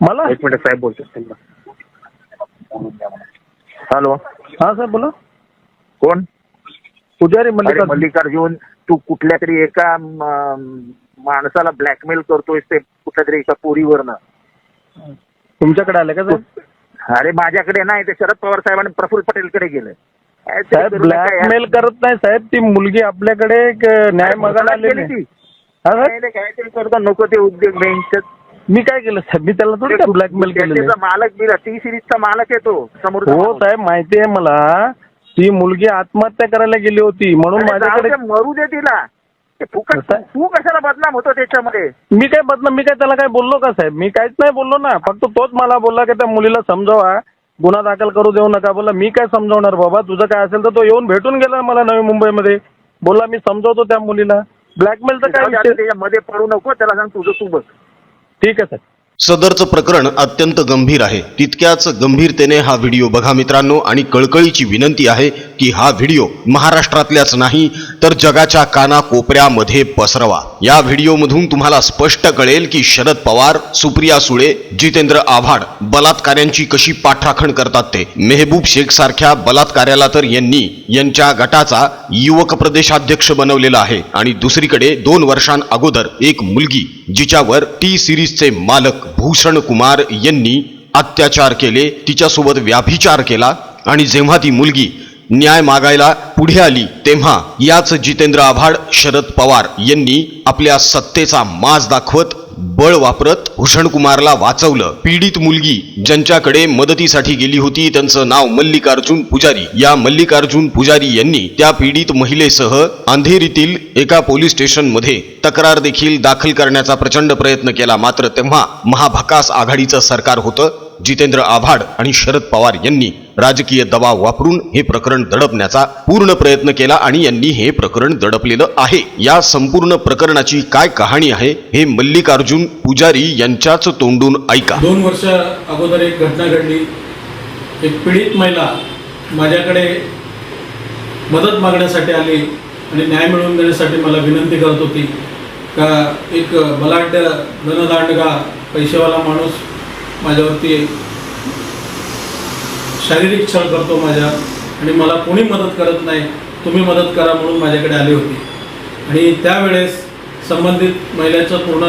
मला? एक मिनिट साहेब बोलतो हॅलो. हा साहेब बोला. कोण? पुजारी मल्लिका मल्लिकार्जुन. तू कुठल्या तरी एका माणसाला ब्लॅकमेल करतोय ते कुठल्या तरी एका पोरीवरनं. तुमच्याकडे आले का साहेब? अरे माझ्याकडे नाही ते शरद पवार साहेबांनी प्रफुल्ल पटेलकडे गेलं. साहेब. ब्लॅकमेल करत नाही साहेब. ती मुलगी आपल्याकडे न्याय मागायला आलेली. ती. साहेब? काहीतरी करतो नको ते उद्योग बेंच मी काय केलं साहेब? मी त्याला थोडी ब्लॅकमेल केलेलं त्याचा आहे. मालक बिला टी सिरीजचा मालक आहे तो समोर हो साहेब माहिती आहे मला. ती मुलगी आत्महत्या करायला गेली होती म्हणून माझ्याकडे मरू दे तिला. ते फुकट कसं? तू कशाला बदनाम होतो त्याच्यामध्ये? मी काय बदनाम मी काय त्याला काय बोललो का साहेब? मी काहीच नाही बोललो ना. फक्त तोच मला बोलला की त्या मुलीला समजावा. गुन्हा दाखल करू देऊ नका बोला मी काय समजावणार बाबा? तुझं काय असेल तर तो येऊन भेटून गेला मला नवी मुंबईमध्ये. बोला मी समजावतो त्या मुलीला. ब्लॅकमेलचं काय विषय त्याच्यामध्ये पडू नको. त्याला सांग तुझं तू बघ. ठीक आहे सर. सदरचं प्रकरण अत्यंत गंभीर आहे. तितक्याच गंभीरतेने हा व्हिडिओ बघा मित्रांनो आणि कळकळीची विनंती आहे की हा व्हिडिओ महाराष्ट्रातल्याच नाही तर जगाच्या कानाकोपऱ्यामध्ये पसरवा. या व्हिडिओमधून तुम्हाला स्पष्ट कळेल की शरद पवार सुप्रिया सुळे जितेंद्र आव्हाड बलात्काऱ्यांची कशी पाठराखण करतात ते. मेहबूब शेख सारख्या बलात्कार्याला तर यांनी यांच्या गटाचा युवक प्रदेशाध्यक्ष बनवलेला आहे. आणि दुसरीकडे दोन वर्षां अगोदर एक मुलगी जिच्यावर टी सिरीजचे मालक भूषण कुमार यांनी अत्याचार केले तिच्यासोबत व्याभिचार केला. आणि जेव्हा ती मुलगी न्याय मागायला पुढे आली तेव्हा याच जितेंद्र आव्हाड शरद पवार यांनी आपल्या सत्तेचा माज दाखवत बळ वापरत भूषणकुमारला वाचवलं. पीडित मुलगी ज्यांच्याकडे मदतीसाठी गेली होती त्यांचं नाव मल्लिकार्जुन पुजारी. या मल्लिकार्जुन पुजारी यांनी त्या पीडित महिलेसह अंधेरीतील एका पोलीस स्टेशनमध्ये तक्रार देखील दाखल करण्याचा प्रचंड प्रयत्न केला. मात्र तेव्हा महाभकास आघाडीचं सरकार होतं. जितेंद्र आव्हाड आणि शरद पवार यांनी राजकीय दबाव वापरून हे प्रकरण दडपण्याचा पूर्ण प्रयत्न केला आणि यांनी हे प्रकरण दडपलेलं आहे. या संपूर्ण प्रकरणाची काय कहाणी आहे हे मल्लिकार्जुन पुजारी यांच्याच तोंडून ऐका. दोन वर्ष अगोदर एक घटना घडली. एक पीडित महिला माझ्याकडे मदत मागण्यासाठी आली आणि न्याय मिळवून देण्यासाठी मला विनंती करत होती. का एक बलाढ्य धनदांडगा पैसेवाला माणूस माझ्यावरती शारीरिक छळ करतो माझ्या आणि मला कोणी मदत करत नाही तुम्ही मदत करा म्हणून माझ्याकडे आली होती. आणि त्यावेळेस संबंधित महिलेचं पूर्ण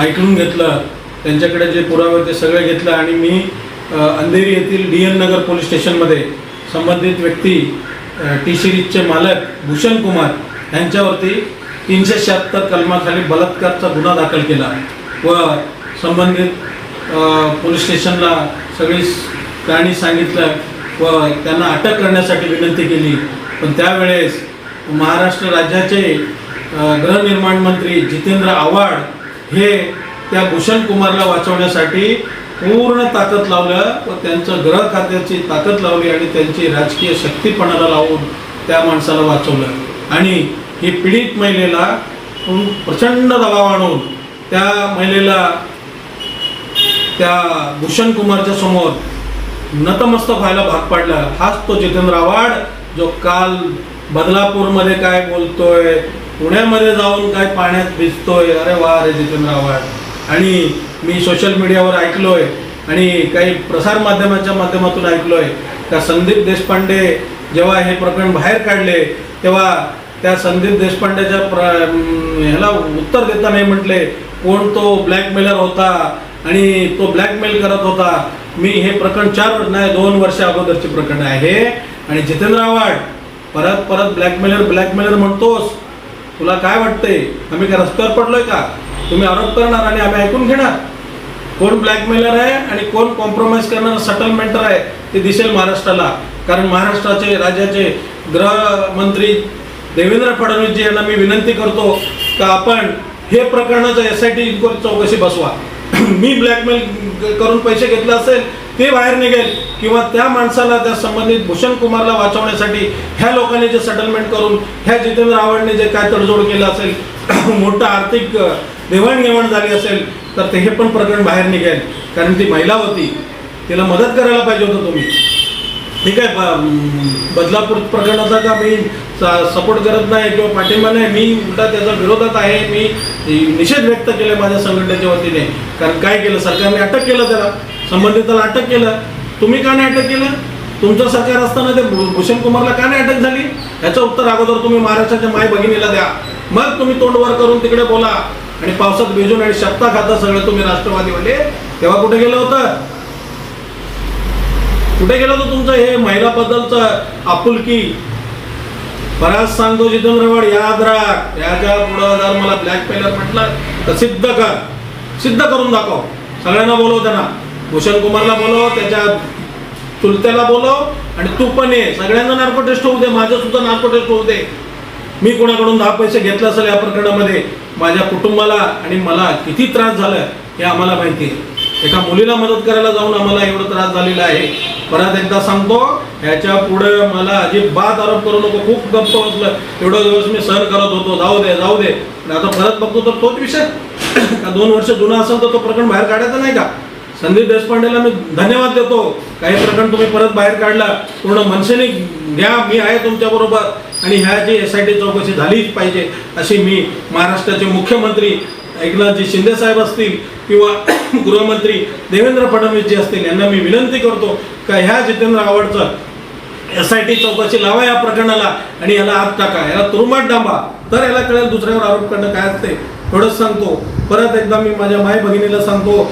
ऐकून घेतलं त्यांच्याकडे जे पुरावे ते सगळे घेतलं आणि मी अंधेरी येथील डी एन नगर पोलीस स्टेशनमध्ये संबंधित व्यक्ती टी सिरीजचे मालक भूषण कुमार यांच्यावरती तीनशे शहात्तर कलमाखाली बलात्कारचा गुन्हा दाखल केला व संबंधित पोलीस स्टेशनला सगळी कारणी सांगितलं व त्यांना अटक करण्यासाठी विनंती केली. पण त्यावेळेस महाराष्ट्र राज्याचे गृहनिर्माण मंत्री जितेंद्र आव्हाड हे त्या भूषण कुमारला वाचवण्यासाठी पूर्ण ताकद लावलं व त्यांचं गृह खात्याची ताकद लावली आणि त्यांची राजकीय शक्तीपणाला लावून त्या माणसाला वाचवलं. आणि ही पीडित महिलेला प्रचंड दबाव आणून त्या महिलेला त्या भूषण कुमारच्या समोर नतमस्तक व्हायला भाग पाडला. हाच तो जितेंद्र आव्हाड जो काल बदलापूरमध्ये काय बोलतोय पुण्यामध्ये जाऊन काय पाण्यात भिजतोय अरे वा रे जितेंद्र आव्हाड. आणि मी सोशल मीडियावर ऐकलोय आणि काही प्रसारमाध्यमांच्या माध्यमातून ऐकलोय. का संदीप देशपांडे जेव्हा हे प्रकरण बाहेर काढले तेव्हा त्या संदीप देशपांडेच्या प्र ह्याला उत्तर देताना म्हटले कोण तो ब्लॅकमेलर होता? आणि तो ब्लॅकमेल करत होता. मी हे प्रकरण चार नाही दोन वर्ष अगोदरचे प्रकरण आहे. आणि जितेंद्र आव्हाड परत परत ब्लॅकमेलर ब्लॅकमेलर म्हणतोस. तुला काय वाटतंय? आम्ही काय रस्त्यावर पडलोय का? तुम्ही आरोप करणार आणि आम्ही ऐकून घेणार. कोण ब्लॅकमेलर आहे आणि कोण कॉम्प्रोमाइज करणार सेटलमेंटर आहे ते दिसेल महाराष्ट्राला. कारण महाराष्ट्राचे राज्याचे गृहमंत्री देवेंद्र फडणवीसजी यांना मी विनंती करतो का आपण हे प्रकरणाचं एस आय टी इन्क्वायरी चौकशी बसवा. मी ब्लॅकमेल करून पैसे घेतले असेल ते बाहेर निघेल. किंवा त्या माणसाला त्या संबंधित भूषण कुमारला वाचवण्यासाठी ह्या लोकांनी जे सेटलमेंट करून ह्या जितेंद्र आव्हाडने जे काय तडजोड केलं असेल मोठं आर्थिक देवाणघेवाण झाली असेल तर ते हे पण प्रकरण बाहेर निघेल. कारण ती महिला होती. तिला मदत करायला पाहिजे होतं तुम्ही. ठीक आहे बदलापूर प्रकरणाचा का मी सपोर्ट करत नाही किंवा पाठिंबा नाही मी उलटा त्याचा विरोधात आहे. मी निषेध व्यक्त केला माझ्या संघटनेच्या वतीने. कारण काय केलं? सरकारने अटक केलं त्याला. संबंधिताला अटक केलं. तुम्ही का नाही अटक केलं? तुमचं सरकार असताना ते भूषण कुमारला का नाही अटक झाली? याचं उत्तर अगोदर तुम्ही महाराष्ट्राच्या माय भगिनीला द्या. मग तुम्ही तोंड वर करून तिकडे बोला. आणि पावसात भिजून आणि शक्ता खाता सगळं तुम्ही राष्ट्रवादीवाले तेव्हा कुठे गेलं होतं? कुठे गेलं होतं तुमचं हे महिलाबद्दलचं आपुलकी? बराच सांगतो जितेंद्र वाड याद राख. याच्या पुढं जर मला ब्लॅकमेलर म्हटलं तर सिद्ध कर. सिद्ध करून दाखव. सगळ्यांना बोलव त्यांना. भूषण कुमारला बोलव त्याच्या चुलत्याला बोलव आणि तू पण ये. सगळ्यांना नार्को टेस्ट होऊ दे. माझं सुद्धा नार्को टेस्ट होऊ दे. मी कोणाकडून दहा पैसे घेतले असेल या प्रकरणामध्ये? माझ्या कुटुंबाला आणि मला किती त्रास झाला हे आम्हाला माहिती आहे. एका मुलीला मदत करायला जाऊन आम्हाला एवढा त्रास झालेला आहे. परत एकदा सांगतो ह्याच्या पुढे मला अजिबात आरोप करू नको खूप गप्प बसलं. एवढं दिवस मी सहन करत होतो. जाऊ दे जाऊ दे. आता परत बघतो तर तोच विषय. का दोन वर्ष जुना असेल तर तो प्रकरण बाहेर काढायचा नाही का? संदीप देशपांडेला मी धन्यवाद देतो. काही प्रकरण तुम्ही परत बाहेर काढला. पूर्ण मनसेने घ्या मी आहे तुमच्याबरोबर आणि ह्या जी एस आय टी चौकशी झालीच पाहिजे अशी मी महाराष्ट्राचे मुख्यमंत्री एकनाथजी शिंदे साहेब असतील किंवा गृहमंत्री देवेंद्र फडणवीस जी असतील यांना मी विनंती करतो का ह्या जितेंद्र आवडचं एस आय टी चौकशी लावा या प्रकरणाला आणि याला आत टाका. याला तुरुंबात डांबा. तर याला कळेल दुसऱ्यावर आरोप करणं काय असते. थोडंच सांगतो. परत एकदा मी माझ्या माय भगिनीला सांगतो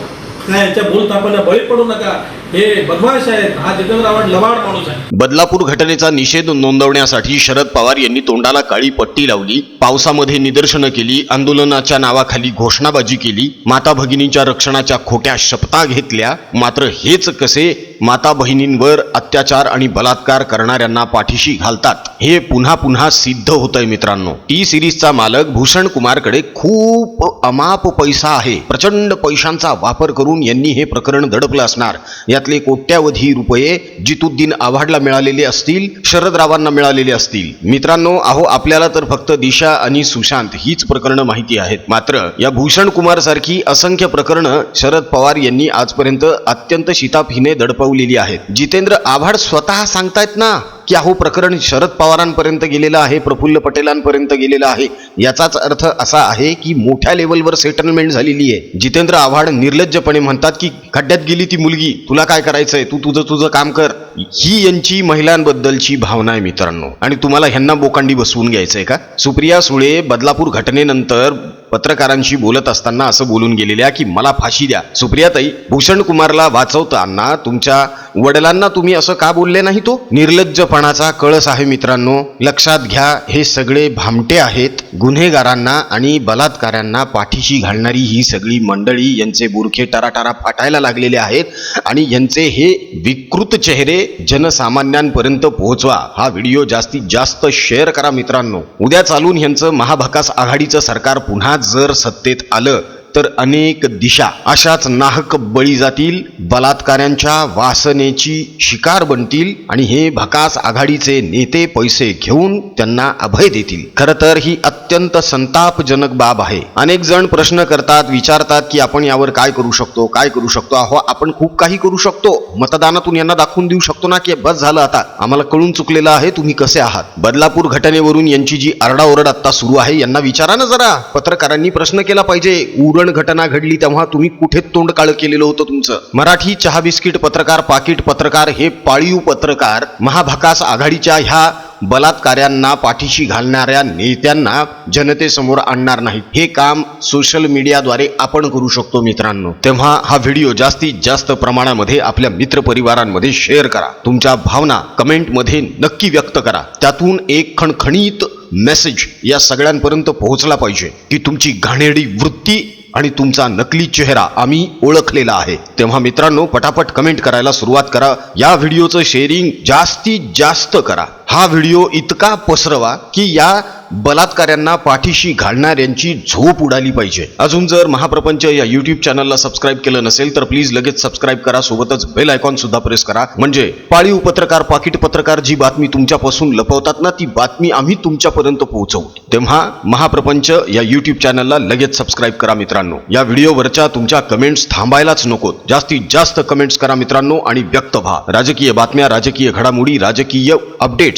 काय याच्या बोलतापांना बळी पडू नका. हे बदमाश आहेत. हा जितेंद्र लबाड माणूस आहे. बदलापूर घटनेचा निषेध नोंदवण्यासाठी शरद पवार यांनी तोंडाला काळी पट्टी लावली पावसामध्ये निदर्शनं केली आंदोलनाच्या नावाखाली घोषणाबाजी केली माता भगिनींच्या रक्षणाच्या खोट्या शपथा घेतल्या. मात्र हेच कसे माता बहिणींवर अत्याचार आणि बलात्कार करणाऱ्यांना पाठीशी घालतात हे पुन्हा पुन्हा सिद्ध होतंय मित्रांनो. टी सिरीजचा मालक भूषण कुमारकडे खूप अमाप पैसा आहे. प्रचंड पैशांचा वापर करून यांनी हे प्रकरण दडपलं असणार. यातले कोट्यावधी रुपये जितुद्दीन आव्हाडला मिळालेले असतील शरदरावांना मिळालेले असतील. मित्रांनो अहो आपल्याला तर फक्त दिशा आणि सुशांत हीच प्रकरणं माहिती आहेत. मात्र या भूषण कुमार सारखी असंख्य प्रकरणं शरद पवार यांनी आजपर्यंत अत्यंत शिताफीने दडपवलेली आहेत. जितेंद्र आव्हाड स्वतः सांगतायत ना? की अहो प्रकरण शरद पवारांपर्यंत गेलेलं आहे प्रफुल्ल पटेलांपर्यंत गेलेलं आहे. याचाच अर्थ असा आहे की मोठ्या लेवलवर सेटलमेंट झालेली आहे. जितेंद्र आव्हाड निर्लज्जपणे म्हणतात की खड्ड्यात गेली ती मुलगी तुला काय करायचंय? तू तुझं तुझं काम कर. ही यांची महिलांबद्दलची भावना आहे मित्रांनो. आणि तुम्हाला ह्यांना बोकांडी बसवून घ्यायचंय का? सुप्रिया सुळे बदलापूर घटनेनंतर पत्रकारांशी बोलत असताना असं बोलून गेलेल्या की मला फाशी द्या. सुप्रियाताई भूषण कुमारला वाचवताना तुमच्या वडिलांना तुम्ही असं का बोलले नाही तो? निर्लज्जपणाचा कळस आहे मित्रांनो. लक्षात घ्या हे सगळे भामटे आहेत गुन्हेगारांना आणि बलात्कारांना पाठीशी घालणारी ही सगळी मंडळी यांचे बुरखे टराटारा फाटायला लागलेले आहेत आणि यांचे हे विकृत चेहरे जनसामान्यांपर्यंत पोहोचवा. हा व्हिडिओ जास्तीत जास्त शेअर करा मित्रांनो. उद्या चालून यांचं महाभकास आघाडीचं सरकार पुन्हा जर सत्तेत आलं तर अनेक दिशा अशाच नाहक बळी जातील बलात्काऱ्यांच्या वासनेची शिकार बनतील आणि हे भकास आघाडीचे नेते पैसे घेऊन त्यांना अभय देतील. खर तर ही अत्यंत संतापजनक बाब आहे. अनेक जण प्रश्न करतात विचारतात की आपण यावर काय करू शकतो काय करू शकतो? अहो आपण खूप काही करू शकतो. मतदानातून यांना दाखवून देऊ शकतो ना की बस झालं आता. आम्हाला कळून चुकलेलं आहे तुम्ही कसे आहात? बदलापूर घटनेवरून यांची जी आरडाओरड आता सुरू आहे यांना विचारा ना जरा. पत्रकारांनी प्रश्न केला पाहिजे. उरण घटना घडली तेव्हा तुम्ही कुठे तोंड काळ केलेलं होतं तुमचं? मराठी चहा बिस्किट पत्रकार पाकिट पत्रकार हे पाळीव पत्रकार महाभकास आघाडीच्या ह्या बलात्काऱ्यांना पाठीशी घालणाऱ्या नेत्यांना जनतेसमोर आणणार नाहीत. हे काम सोशल मीडियाद्वारे आपण करू शकतो मित्रांनो. तेव्हा हा व्हिडिओ जास्तीत जास्त प्रमाणामध्ये आपल्या मित्रपरिवारांमध्ये शेअर करा. तुमच्या भावना कमेंटमध्ये नक्की व्यक्त करा. त्यातून एक खणखणीत मेसेज या सगळ्यांपर्यंत पोहोचला पाहिजे. की तुमची घाणेरडी वृत्ती आणि तुमचा नकली चेहरा आम्ही ओळखलेला आहे. तेव्हा मित्रांनो पटापट कमेंट करायला सुरुवात करा. या व्हिडिओचं शेअरिंग जास्तीत जास्त करा. हा व्हिडिओ इतका पसरवा की या बलात्काऱ्यांना पाठीशी घालणाऱ्यांची झोप उडाली पाहिजे. अजून जर महाप्रपंच या युट्यूब चॅनलला सबस्क्राईब केलं नसेल तर प्लीज लगेच सबस्क्राईब करा. सोबतच बेल आयकॉन सुद्धा प्रेस करा. म्हणजे पाळीव पत्रकार पाकिट पत्रकार जी बातमी तुमच्यापासून लपवतात ना ती बातमी आम्ही तुमच्यापर्यंत पोहोचवू. तेव्हा महाप्रपंच या युट्यूब चॅनलला लगेच सबस्क्राईब करा मित्रांनो. या व्हिडिओवरच्या तुमच्या कमेंट्स थांबायलाच नको जास्तीत जास्त कमेंट्स करा मित्रांनो आणि व्यक्त व्हा. राजकीय बातम्या राजकीय घडामोडी राजकीय अपडेट्स